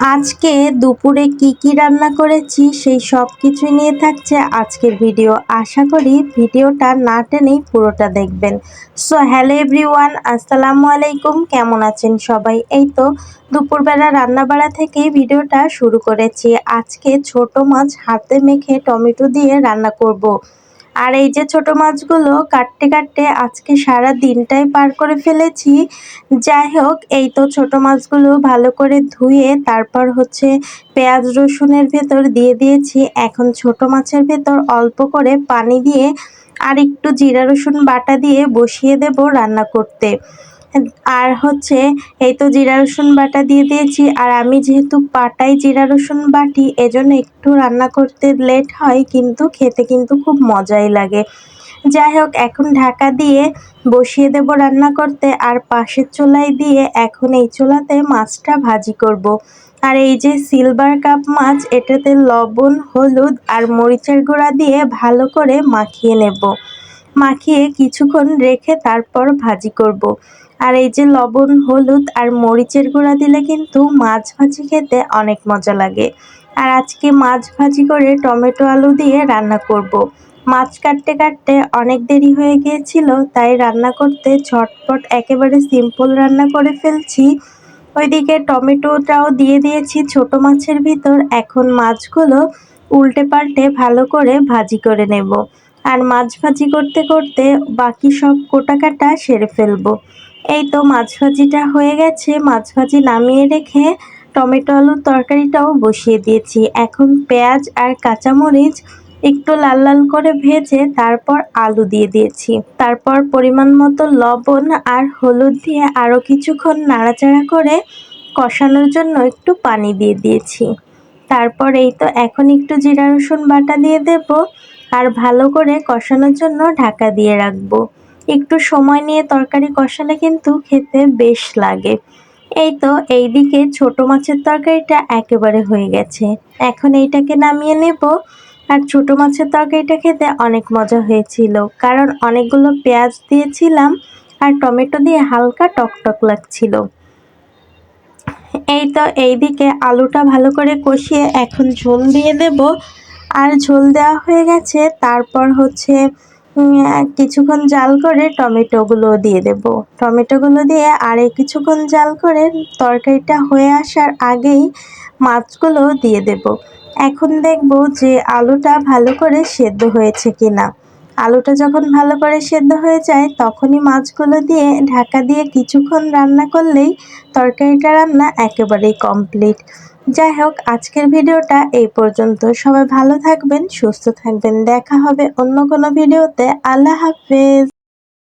আজকে দুপুরে কি কি রান্না করেছি সেই সব কিছুই নিয়ে থাকছে আজকের ভিডিও। আশা করি ভিডিওটা না টেনেই পুরোটা দেখবেন। সো হ্যালো এভরিওয়ান আসসালামু আলাইকুম, কেমন আছেন সবাই? এই তো দুপুরবেলা রান্নাবাড়া থেকেই ভিডিওটা শুরু করেছি। আজকে ছোট মাছ হাতে মেখে টমেটো দিয়ে রান্না করব। আর এই যে ছোট মাছগুলো কাটতে কাটতে আজকে সারা দিনটাই পার করে ফেলেছি। যাই হোক, এই তো ছোট মাছগুলো ভালো করে ধুয়ে তারপর হচ্ছে পেঁয়াজ রসুনের ভেতর দিয়ে দিয়েছি। এখন ছোট মাছের ভেতর অল্প করে পানি দিয়ে আর একটু জিরা রসুন বাটা দিয়ে বসিয়ে দেব রান্না করতে। আর হচ্ছে এই তো জিরা রসুন বাটা দিয়ে দিয়েছি আর আমি যেহেতু পাটাই জিরা রসুন বাটি, এজন্য একটু রান্না করতে লেট হয়, কিন্তু খেতে কিন্তু খুব মজাই লাগে যাই হোক, এখন ঢাকা দিয়ে বসিয়ে দেব রান্না করতে, আর পাশের চুলায় দিয়ে এখন এই চুলাতে মাছটা ভাজি করব। আর এই যে সিলভার কাপ মাছ, এটাতে লবণ, হলুদ আর মরিচের গুঁড়া দিয়ে ভালো করে মাখিয়ে নেব মাখিয়ে কিছুক্ষণ রেখে তারপর ভাজি করব। আর এই যে লবণ, হলুদ আর মরিচের গুঁড়া দিলে কিন্তু মাছ ভাজি খেতে অনেক মজা লাগে। আর আজকে মাছ ভাজি করে টমেটো আলু দিয়ে রান্না করব। মাছ কাটতে কাটতে অনেক দেরি হয়ে গিয়েছিল, তাই রান্না করতে ঝটপট একেবারে সিম্পল রান্না করে ফেলছি। ওইদিকে টমেটোটাও দিয়ে দিয়েছি ছোট মাছের ভিতর। এখন মাছগুলো উল্টে পাল্টে ভালো করে ভাজি করে নেব। আর মাছ ভাজি করতে করতে বাকি সব কোটা কাটা সেরে ফেলব। এই তো মাছ ভাজিটা হয়ে গেছে। মাছ ভাজি নামিয়ে রেখে টমেটো আলুর তরকারিটাও বসিয়ে দিয়েছি। এখন পেঁয়াজ আর কাঁচামরিচ একটু লাল লাল করে ভেজে তারপর আলু দিয়ে দিয়েছি। তারপর পরিমাণ মতো লবণ আর হলুদ দিয়ে আরও কিছুক্ষণ নাড়াচাড়া করে কষানোর জন্য একটু পানি দিয়ে দিয়েছি। তারপর এই তো এখন একটু জিরা রসুন বাটা দিয়ে দেব আর ভালো করে কষানোর জন্য ঢাকা দিয়ে রাখব। একটু সময় নিয়ে তরকারি কষালে কিন্তু খেতে বেশ লাগে। এই তো এইদিকে ছোট মাছের তরকারিটা একেবারে হয়ে গেছে। এখন এইটাকে নামিয়ে নেব। আর ছোট মাছের তরকারিটা খেতে অনেক মজা হয়েছিল। কারণ অনেকগুলো পেঁয়াজ দিয়েছিলাম আর টমেটো দিয়ে হালকা টকটক লাগছিল। এই তো এইদিকে আলুটা ভালো করে কষিয়ে এখন ঝোল দিয়ে দেব। আর ঝোল দেওয়া হয়ে গেছে। তারপর হচ্ছে কিছুক্ষণ জাল করে টমেটোগুলো দিয়ে দেব। টমেটোগুলো দিয়ে আর কিছুক্ষণ জাল করে তরকারিটা হয়ে আসার আগেই মাছগুলো দিয়ে দেব। এখন দেখব যে আলুটা ভালো করে সেদ্ধ হয়েছে কিনা। আলুটা যখন ভালো করে সেদ্ধ হয়ে যায়, তখনই মাছগুলো দিয়ে ঢাকা দিয়ে কিছুক্ষণ রান্না করলেই তরকারিটা রান্না একেবারেই কমপ্লিট যাই হোক, আজকের ভিডিওটা এই পর্যন্ত। সবাই ভালো থাকবেন, সুস্থ থাকবেন। দেখা হবে অন্য কোনো ভিডিওতে। আল্লাহ হাফেজ।